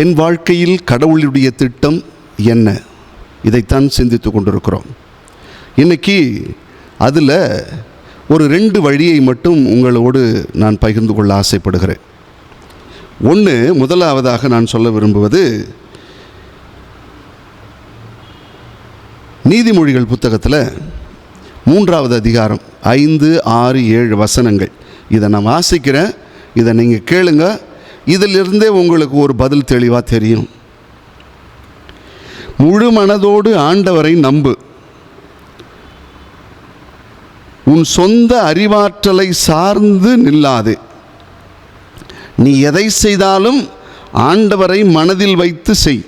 என் வாழ்க்கையில் கடவுளுடைய திட்டம் என்ன? இதைத்தான் சிந்தித்து கொண்டிருக்கிறோம். இன்னைக்கு அதில் ஒரு ரெண்டு வழியை மட்டும் உங்களோடு நான் பகிர்ந்து கொள்ள ஆசைப்படுகிறேன். ஒன்று முதலாவதாக நான் சொல்ல விரும்புவது நீதிமொழிகள் புத்தகத்தில் மூன்றாவது அதிகாரம் ஐந்து ஆறு ஏழு வசனங்கள். இதை நான் வாசிக்கிறேன். இதை நீங்கள் கேளுங்கள் இதிலிருந்தே உங்களுக்கு ஒரு பதில் தெளிவாக தெரியும். முழு மனதோடு ஆண்டவரை நம்பு. உன் சொந்த அறிவாற்றலை சார்ந்து நில்லாது. நீ எதை செய்தாலும் ஆண்டவரை மனதில் வைத்து செய்.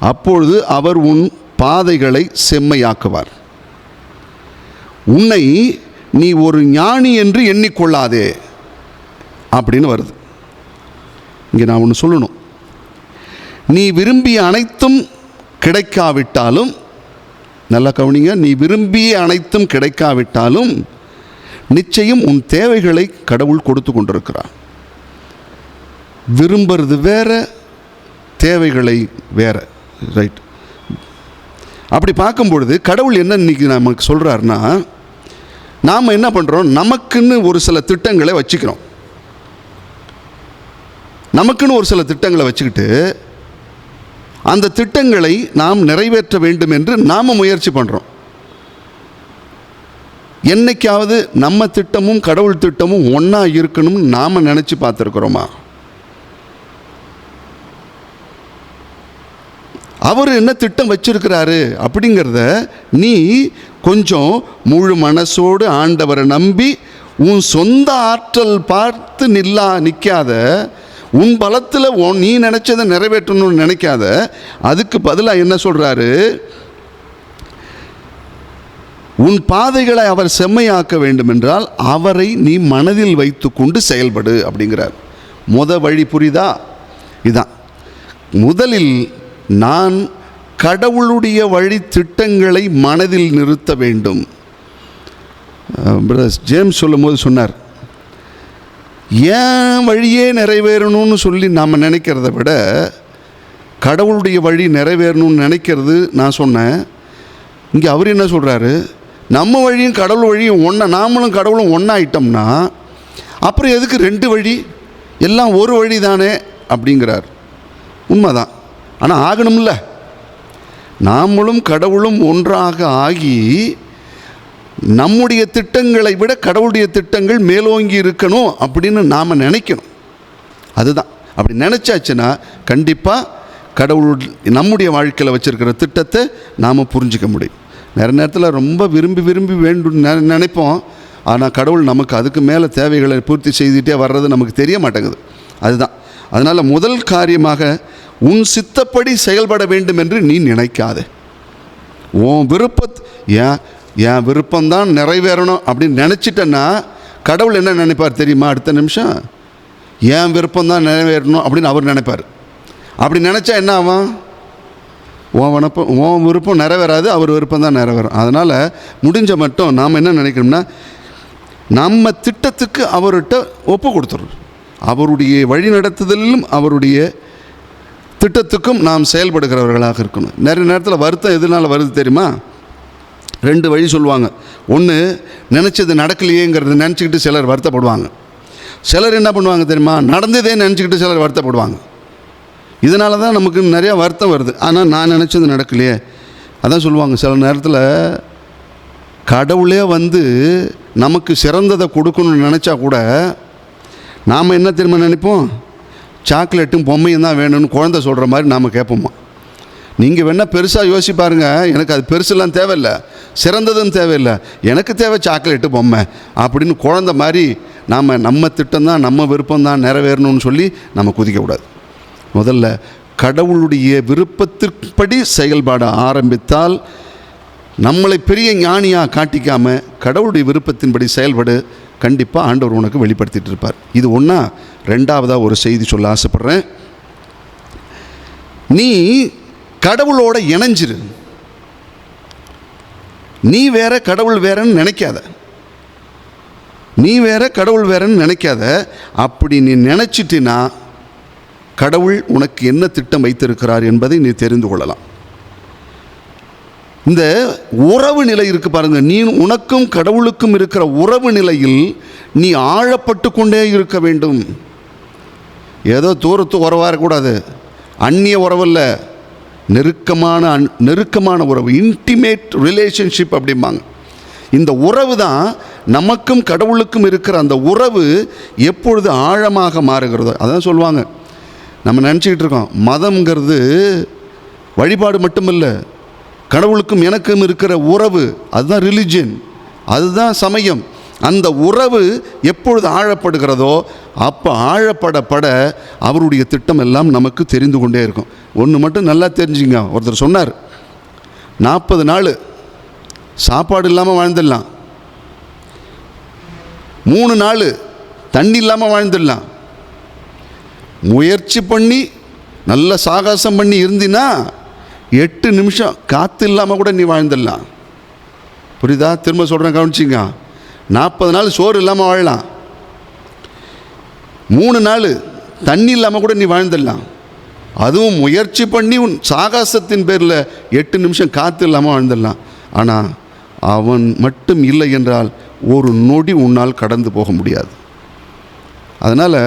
அப்பொழுது அவர் உன் பாதைகளை செம்மையாக்குவார். உன்னை நீ ஒரு ஞானி என்று எண்ணிக்கொள்ளாதே. அப்படின்னு வருது. இங்கே நான் ஒன்று சொல்லணும். நீ விரும்பிய அனைத்தும் கிடைக்காவிட்டாலும் நல்லா கவனிங்க நீ விரும்பிய அனைத்தும் கிடைக்காவிட்டாலும் நிச்சயம் உன் தேவைகளை கடவுள் கொடுத்து கொண்டிருக்கிறார். விரும்புறது வேற தேவைகளை வேற ரைட் அப்படி பார்க்கும் பொழுது கடவுள் என்ன இன்னைக்கு நமக்கு சொல்கிறாருன்னா நாம் என்ன பண்ணுறோம் நமக்குன்னு ஒரு சில திட்டங்களை வச்சுக்கிறோம். நமக்குன்னு ஒரு சில திட்டங்களை வச்சுக்கிட்டு அந்த திட்டங்களை நாம் நிறைவேற்ற வேண்டும் என்று நாம் முயற்சி பண்ணுறோம் என்னைக்காவது நம்ம திட்டமும் கடவுள் திட்டமும் ஒன்றா இருக்கணும்னு நாம் நினச்சி பார்த்துருக்குறோமா? அவர் என்ன திட்டம் வச்சிருக்கிறாரு அப்படிங்கிறத நீ கொஞ்சம் முழு மனசோடு ஆண்டவரை நம்பி உன் சொந்த ஆற்றல் பார்த்து நில்லா நிற்காத உன் பலத்தில் உன் நீ நினச்சதை நிறைவேற்றணும்னு நினைக்காத. அதுக்கு பதிலாக என்ன சொல்கிறாரு உன் பாதைகளை அவர் செம்மையாக்க வேண்டுமென்றால் அவரை நீ மனதில் வைத்துக்கொண்டு செயல்படு அப்படிங்கிறார். முத வழி புரிதா? இதான். முதலில் நான் கடவுளுடைய வழி திட்டங்களை மனதில் நிறுத்த வேண்டும். பிரதர்ஸ் ஜேம்ஸ் சொல்லும்போது சொன்னார் ஏன் வழியே நிறைவேறணும்னு சொல்லி நாம் நினைக்கிறத விட கடவுளுடைய வழி நிறைவேறணும்னு நினைக்கிறது நான் சொன்னேன். இங்கே அவர் என்ன சொல்கிறாரு நம்ம வழியும் கடவுள் வழியும் ஒன்றா நாமளும் கடவுளும் ஒன்றாயிட்டோம்னா அப்புறம் எதுக்கு ரெண்டு வழி? எல்லாம் ஒரு வழி தானே அப்படிங்கிறார். உண்மைதான். ஆனால் ஆகணும்ல. நாமளும் கடவுளும் ஒன்றாக ஆகி நம்முடைய திட்டங்களை விட கடவுளுடைய திட்டங்கள் மேலோங்கி இருக்கணும் அப்படின்னு நாம் நினைக்கணும். அதுதான். அப்படி நினச்சாச்சுன்னா கண்டிப்பாக கடவுள் நம்முடைய வாழ்க்கையில் வச்சுருக்கிற திட்டத்தை நாம் புரிஞ்சிக்க முடியும். நிறைய நேரத்தில் ரொம்ப விரும்பி விரும்பி வேண்டும் நெ- நினைப்போம். ஆனால் கடவுள் நமக்கு அதுக்கு மேலே தேவைகளை பூர்த்தி செய்துகிட்டே வர்றது நமக்கு தெரிய மாட்டேங்குது. அதுதான். அதனால் முதல் காரியமாக உன் சித்தப்படி செயல்பட வேண்டும் என்று நீ நினைக்காதே. உன் விருப்பத் ஏன் என் விருப்பம்தான் நிறைவேறணும் அப்படின்னு நினச்சிட்டேன்னா கடவுள் என்ன நினைப்பார் தெரியுமா அடுத்த நிமிஷம்? என் விருப்பம்தான் நிறைவேறணும் அப்படின்னு அவர் நினைப்பார். அப்படி நினச்சா என்ன ஆகும்? உன் விருப்பம் உன் விருப்பம் நிறைவேறாது அவர் விருப்பம் தான் நிறைவேறும். அதனால் முடிஞ்ச மட்டும் நாம் என்ன நினைக்கணும்னா நம்ம திட்டத்துக்கு அவர்கிட்ட ஒப்பு கொடுத்துறோம் அவருடைய வழிநடத்துதலிலும் அவருடைய திட்டத்துக்கும் நாம் செயல்படுகிறவர்களாக இருக்கணும். நிறைய நேரத்தில் வருத்தம் எதனால் வருது தெரியுமா? ரெண்டு வழி சொல்லுவாங்க. ஒன்று நினச்சது நடக்கலையேங்கிறத நினச்சிக்கிட்டு சிலர் வருத்தப்படுவாங்க. சிலர் என்ன பண்ணுவாங்க தெரியுமா? நடந்ததே நினச்சிக்கிட்டு சிலர் வருத்தப்படுவாங்க. இதனால தான் நமக்கு நிறையா வருத்தம் வருது. ஆனால் நான் நினச்சது நடக்கலையே. அதான் சொல்லுவாங்க சில நேரத்தில் கடவுளே வந்து நமக்கு சிறந்ததை கொடுக்கணும்னு நினச்சா கூட நாம் என்ன திரும்ப நினைப்போம்? சாக்லேட்டும் பொம்மையும் தான் வேணும்னு குழந்தை சொல்கிற மாதிரி நாம் கேட்போமா? நீங்கள் வேணால் பெருசாக யோசிச்சு பாருங்கள் எனக்கு அது பெருசுலாம் தேவையில்லை. சிறந்ததும் தேவையில்லை. எனக்கு தேவை சாக்லேட்டு பொம்மை அப்படின்னு குழந்த மாதிரி நாம் நம்ம திட்டம் தான் நம்ம விருப்பம் தான் நிறைவேறணும்னு சொல்லி நம்ம குதிக்கக்கூடாது. முதல்ல கடவுளுடைய விருப்பத்திற்படி செயல்பாட ஆரம்பித்தால் நம்மளை பெரிய ஞானியாக காட்டிக்காமல் கடவுளுடைய விருப்பத்தின்படி செயல்படு. கண்டிப்பாக ஆண்டவர் உனக்கு வெளிப்படுத்திட்டு இருப்பார். இது ஒன்றா ரெண்டாவதாக ஒரு செய்தி சொல்ல ஆசைப்பட்றேன். நீ கடவுளோட இணைஞ்சிரு. நீ வேற கடவுள் வேறன்னு நினைக்காத. நீ வேற கடவுள் வேறன்னு நினைக்காத. அப்படி நீ நினச்சிட்டினா கடவுள் உனக்கு என்ன திட்டம் வைத்திருக்கிறார் என்பதை நீ தெரிந்து கொள்ளலாம். இந்த உறவு நிலை இருக்கு பாருங்க. நீ உனக்கும் கடவுளுக்கும் இருக்கிற உறவு நிலையில் நீ ஆழப்பட்டு கொண்டே இருக்க வேண்டும். ஏதோ தூரத்து உறவாக இருக்கக்கூடாது. அந்நிய உறவில்லை நெருக்கமான நெருக்கமான உறவு இன்டிமேட் ரிலேஷன்ஷிப் அப்படிம்பாங்க. இந்த உறவு தான் நமக்கும் கடவுளுக்கும் இருக்கிற அந்த உறவு எப்பொழுது ஆழமாக மாறுகிறதோ அதான் சொல்லுவாங்க. நம்ம நினச்சிக்கிட்டு இருக்கோம் மதம்ங்கிறது வழிபாடு மட்டுமல்ல கடவுளுக்கும் எனக்கும் இருக்கிற உறவு அதுதான் ரிலிஜியன் அதுதான் சமயம். அந்த உறவு எப்பொழுது ஆழப்படுகிறதோ அப்போ ஆழப்படப்பட அவருடைய திட்டம் எல்லாம் நமக்கு தெரிந்து கொண்டே இருக்கும். ஒன்று மட்டும் நல்லா தெரிஞ்சுங்க. ஒருத்தர் சொன்னார் நாற்பது நாள் சாப்பாடு இல்லாமல் வாழ்ந்துடலாம். மூணு நாள் தண்ணி இல்லாமல் வாழ்ந்துடலாம். முயற்சி பண்ணி நல்ல சாகசம் பண்ணி இருந்தினா எட்டு நிமிஷம் காற்று இல்லாமல் கூட நீ வாழ்ந்துடலாம். புரியுதா? திரும்ப சொல்கிறேன் கவனிச்சிங்க நாற்பது நாள் சோறு இல்லாமல் வாழலாம். மூணு நாள் தண்ணி இல்லாமல் கூட நீ வாழ்ந்துடலாம். அதுவும் முயற்சி பண்ணி உன் சாகாசத்தின் பேரில் எட்டு நிமிஷம் காற்று இல்லாமல் வாழ்ந்துடலாம். ஆனால் அவன் மட்டும் இல்லை என்றால் ஒரு நொடி உன்னால் கடந்து போக முடியாது. அதனால்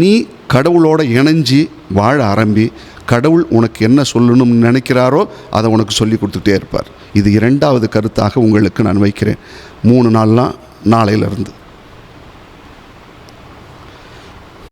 நீ கடவுளோட இணைஞ்சி வாழ ஆரம்பி கடவுள் உனக்கு என்ன சொல்லணும்னு நினைக்கிறாரோ அதை உனக்கு சொல்லி கொடுத்துட்டே இருப்பார். இது இரண்டாவது கருத்தாக உங்களுக்கு நான் வைக்கிறேன். மூணு நாள்லாம் நாளையிலிருந்து.